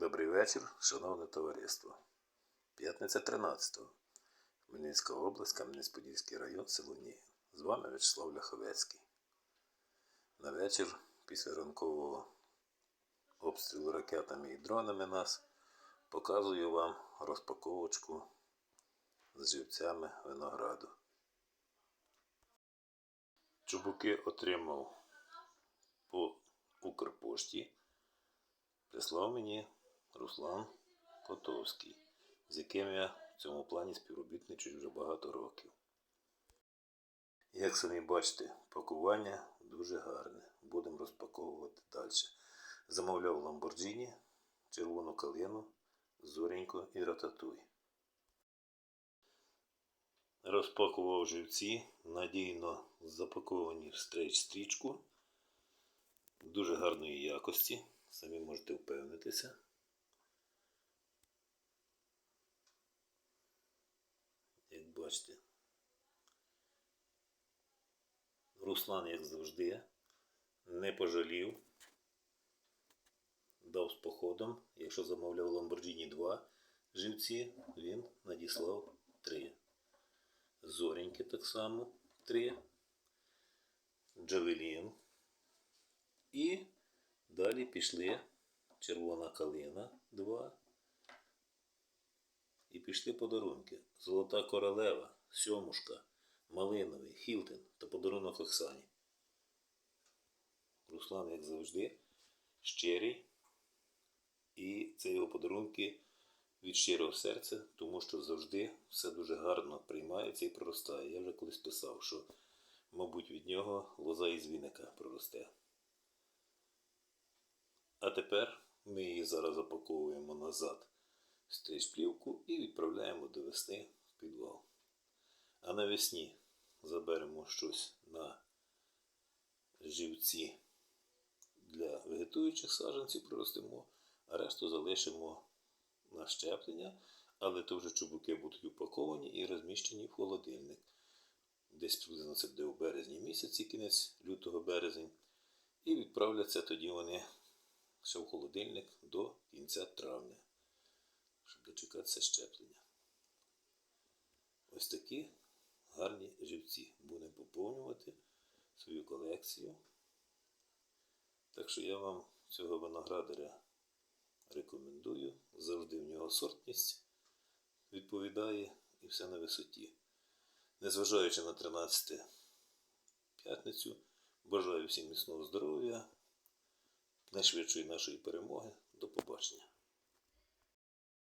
Добрий вечір, шановне товариство. П'ятниця 13 Хмельницька область, Кам'янець-Подільський район, село Ніги. З вами Вячеслав Ляховецький. На вечір, після ранкового обстрілу ракетами і дронами нас, показую вам розпаковочку з живцями винограду. Чубуки отримав по Укрпошті. Прислав мені Руслан Котовський, з яким я в цьому плані співробітничаю вже багато років. Як самі бачите, пакування дуже гарне. Будемо розпаковувати далі. Замовляв Lamborghini, червону калину, зореньку і рататуй. Розпакував живці, надійно запаковані в стрейч-стрічку дуже гарної якості. Самі можете впевнитися. Як бачите, Руслан, як завжди, не пожалів, дав з походом. Якщо замовляв Lamborghini 2 живці, він надіслав 3. Зореньки так само 3. Джавелін. І далі пішли червона калина 2. І пішли подарунки. Золота королева, сьомушка, малиновий, Хілтон та подарунок Оксані. Руслан, як завжди, щирий. І це його подарунки від щирого серця, тому що завжди все дуже гарно приймається і проростає. Я вже колись писав, що, мабуть, від нього лоза із віника проросте. А тепер ми її зараз запаковуємо назад стрічплівку і відправляємо до весни в підвал. А навесні заберемо щось на живці для вегетуючих саджанців, проростимо, а решту залишимо на щеплення, але то вже чубуки будуть упаковані і розміщені в холодильник. Десь приблизно це буде у березні місяці, кінець лютого березень. І відправляться тоді вони ще в холодильник до кінця травня, щоб дочекатися щеплення. Ось такі гарні живці. Будемо поповнювати свою колекцію. Так що я вам цього виноградаря рекомендую. Завжди в нього сортність відповідає і все на висоті. Незважаючи на 13 п'ятницю, бажаю всім міцного здоров'я найшвидшої нашої перемоги. До побачення.